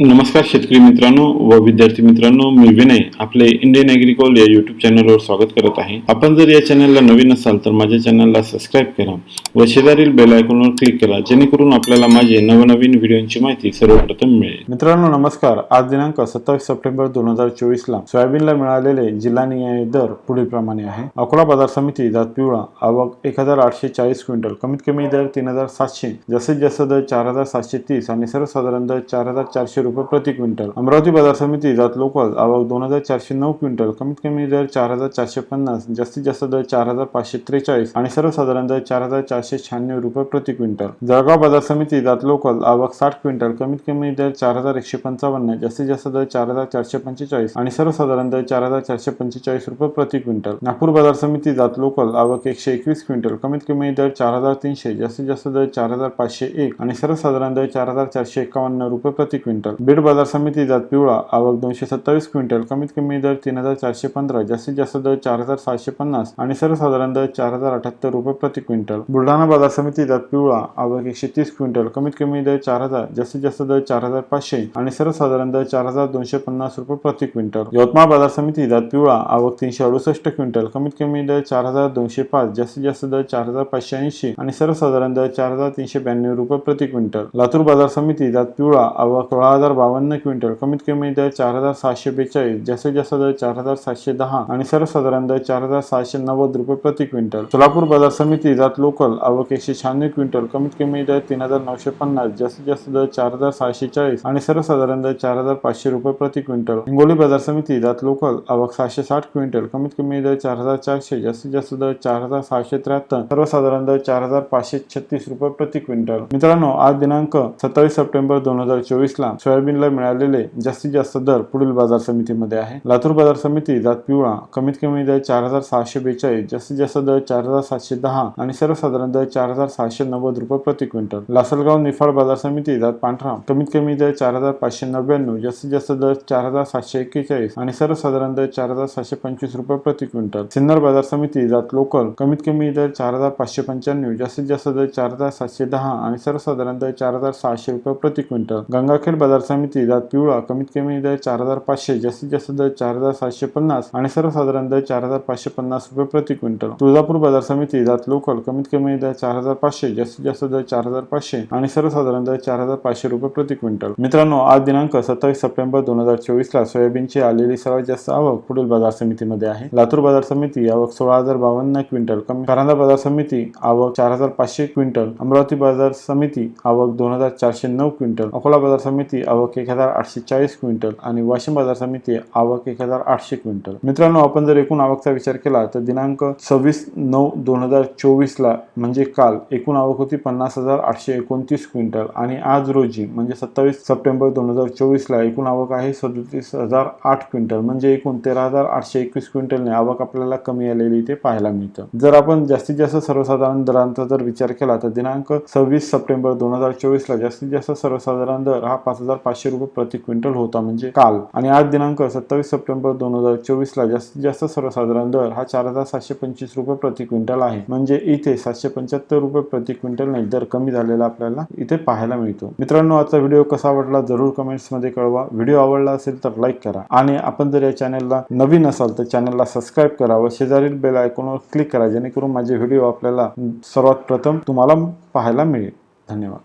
नमस्कार शेतकरी मित्रांनो व विद्यार्थी मित्रांनो मी विनय आपले इंडियन ॲग्रिकॉल या युट्यूब चॅनलवर स्वागत करत आहे. आपण जर या चॅनलला नवीन असाल तर माझ्या चॅनलला सबस्क्राईब करा व शेजारील बेल आयकॉनवर क्लिक करा जेणेकरून आपल्याला माझे नवनवीन व्हिडिओची माहिती सर्वप्रथम मिळेल. मित्रांनो नमस्कार. आज दिनांक सत्तावीस सप्टेंबर दोन हजार चोवीस ला सोयाबीनला मिळालेले जिल्हा न्याय दर पुढील प्रमाणे आहे. अकोला बाजार समिती जात पिवळा आवक एक हजार आठशे चाळीस क्विंटल कमीत कमी दर तीन हजार सातशे जास्तीत जास्त दर चार हजार सातशे तीस आणि सर्वसाधारण दर चार हजार चारशे रुपये प्रति क्विंटल. अमरावती बाजार समिती जात लोकल आवक दोन हजार चारशे नऊ क्विंटल कमीत कमी दर चार हजार चारशे पन्नास जास्तीत जास्त दर चार हजार पाचशे त्रेचाळीस आणि सर्वसाधारण दर चार हजार चारशे शहाण्णव रुपये प्रति क्विंटल. जळगाव बाजार समिती जात लोकल आवक साठ क्विंटल कमीत कमी दर चार हजार एकशे पंचावन्न जास्तीत जास्त दर चार हजार चारशे पंचेचाळीस आणि सर्वसाधारण दर चार हजार चारशे पंचेचाळीस रुपये प्रति क्विंटल. नागपूर बाजार समिती जात लोकल आवक एकशे एकवीस क्विंटल कमीत कमी दर चार हजार तीनशे जास्तीत जास्त दर चार हजार पाचशे एक आणि सर्वसाधारण दर चार हजार चारशे एकावन्न रुपये प्रति क्विंटल. बीड बाजार समिती जात पिवळा. आवक दोनशे सत्तावीस क्विंटल. कमीत कमी दर तीन हजार चारशे पंधरा जास्तीत जास्त दर चार हजार सातशे पन्नास आणि सर्वसाधारण दर चार हजार अठ्याहत्तर रुपये प्रति क्विंटल. बुलढाणा बाजार समिती जात पिवळा. आवक एकशे तीस क्विंटल. कमीत कमी दर चार हजार जास्तीत जास्त दर चार हजार पाचशे आणि सर्वसाधारण दर चार हजार दोनशे पन्नास रुपये प्रति क्विंटल. यवतमाळ बाजार समिती जात पिवळा. आवक तीनशे अडुसष्ट क्विंटल. कमीत कमी दर चार हजार दोनशे पाच जास्तीत जास्त दर चार हजार पाचशे ऐंशी आणि सर्वसाधारण दर चार हजार तीनशे ब्याण्णव रुपये प्रति क्विंटल. लातूर बाजार समिती जात पिवळा. आवक सोळा हजार बावन्न क्विंटल. कमीत कमी दर चार हजार सहाशे बेचाळीस जास्तीत जास्त दर चार हजार सातशे दहा आणि सर्वसाधारण दर चार हजार सहाशे नव्वद रुपये प्रति क्विंटल. सोलापूर बाजार समिती जात लोकल आवक एकशे शहाण्णव क्विंटल. कमीत कमी दर तीन हजार नऊशे पन्नास जास्तीत जास्त दर चार हजार सहाशे चाळीस आणि सर्वसाधारण दर चार हजार पाचशे रुपये प्रति क्विंटल. हिंगोली बाजार समिती जात लोकल आवक सहाशे साठ क्विंटल. कमीत कमी दर चार हजार चारशे जास्तीत जास्त दर चार हजार सहाशे त्र्याहत्तर. सर्वसाधारण दर चार हजार पाचशे छत्तीस रुपये प्रति क्विंटल. मित्रांनो आज दिनांक सत्तावीस सप्टेंबर दोन हजार चोवीस ला सोयाबीनला मिळालेले जास्तीत जास्त दर पुढील बाजार समितीमध्ये आहे. लातूर बाजार समिती जात पिवळा कमीत कमी दर चार हजार सहाशे बेचाळीस जास्तीत जास्त दर चार हजार सातशे दहा आणि सर्वसाधारण दर चार हजार सहाशे नव्वद रुपये प्रति क्विंटल. लासलगाव निफाड बाजार समिती जात पांढरा कमीत कमी दर चार हजार पाचशे नव्याण्णव जास्तीत जास्त दर चार हजार सातशे एक्केचाळीस आणि सर्वसाधारण दर चार हजार सातशे पंचवीस रुपये प्रति क्विंटल. सिन्नर बाजार समिती जात लोकल कमीत कमी दर चार हजार पाचशे पंच्याण्णव जास्तीत जास्त दर चार हजार सातशे दहा आणि सर्वसाधारण दर चार हजार सहाशे रुपये प्रति क्विंटल. गंगाखेड बाजार समिती जात पिवळा कमीत कमी दर चार हजार पाचशे जास्तीत जास्त दर चार हजार सातशे पन्नास आणि सर्वसाधारण दर चार हजार पाचशे पन्नास रुपये प्रति क्विंटल. तुळजापूर बाजार समिती जात लोकल कमीत कमी दर चार हजार पाचशे जास्तीत जास्त दर चार हजार पाचशे आणि सर्वसाधारण दर चार हजार पाचशे रुपये प्रति क्विंटल. मित्रांनो आज दिनांक सत्तावीस सप्टेंबर दोन हजार चोवीस ला सोयाबीनची आलेली सर्वात जास्त आवक पुढील बाजार समितीमध्ये आहे. लातूर बाजार समिती आवक सोळा हजार बावन्न क्विंटल. कमी कारंजा बाजार समिती आवक चार हजार पाचशे क्विंटल. अमरावती बाजार समिती आवक दोन हजार चारशे नऊ क्विंटल. अकोला बाजार समिती आवक एक हजार आठशे चाळीस क्विंटल आणि वाशिम बाजार समिती आवक एक हजार आठशे क्विंटल. मित्रांनो आपण जर एकूण आवकचा विचार केला तर दिनांक सव्वीस नऊ दोन हजार चोवीसला म्हणजे काल एकूण आवक होती पन्नास हजार आठशे एकोणतीस क्विंटल आणि आज रोजी म्हणजे सत्तावीस सप्टेंबर दोन हजार चोवीसला एकूण आवक आहे सदतीस हजार आठ क्विंटल. म्हणजे एकूण तेरा हजार आठशे एकवीस क्विंटलने आवक आपल्याला कमी आलेली ते पाहायला मिळतं. जर आपण जास्तीत जास्त सर्वसाधारण दरांचा जर विचार केला तर दिनांक सव्वीस सप्टेंबर दोन हजार चोवीसला जास्तीत जास्त सर्वसाधारण दर हा पाच हजार पाचशे रुपये प्रति क्विंटल होता म्हणजे काल. आणि आज दिनांक सत्तावीस सप्टेंबर दोन हजार चोवीस ला जास्तीत जास्त सर्वसाधारण दर हा चार हजार सातशे पंचवीस रुपये प्रति क्विंटल आहे. म्हणजे इथे सातशे पंच्याहत्तर रुपये प्रति क्विंटल नाही दर कमी झालेला आपल्याला इथे पाहायला मिळतो. मित्रांनो आजचा व्हिडिओ कसा वाटला जरूर कमेंट्समध्ये कळवा. व्हिडिओ आवडला असेल तर लाईक करा. आणि आपण जर या चॅनलला नवीन असाल तर चॅनलला सबस्क्राईब करा व शेजारील बेल आयकॉनवर क्लिक करा जेणेकरून माझे व्हिडिओ आपल्याला सर्वात प्रथम तुम्हाला पाहायला मिळेल. धन्यवाद.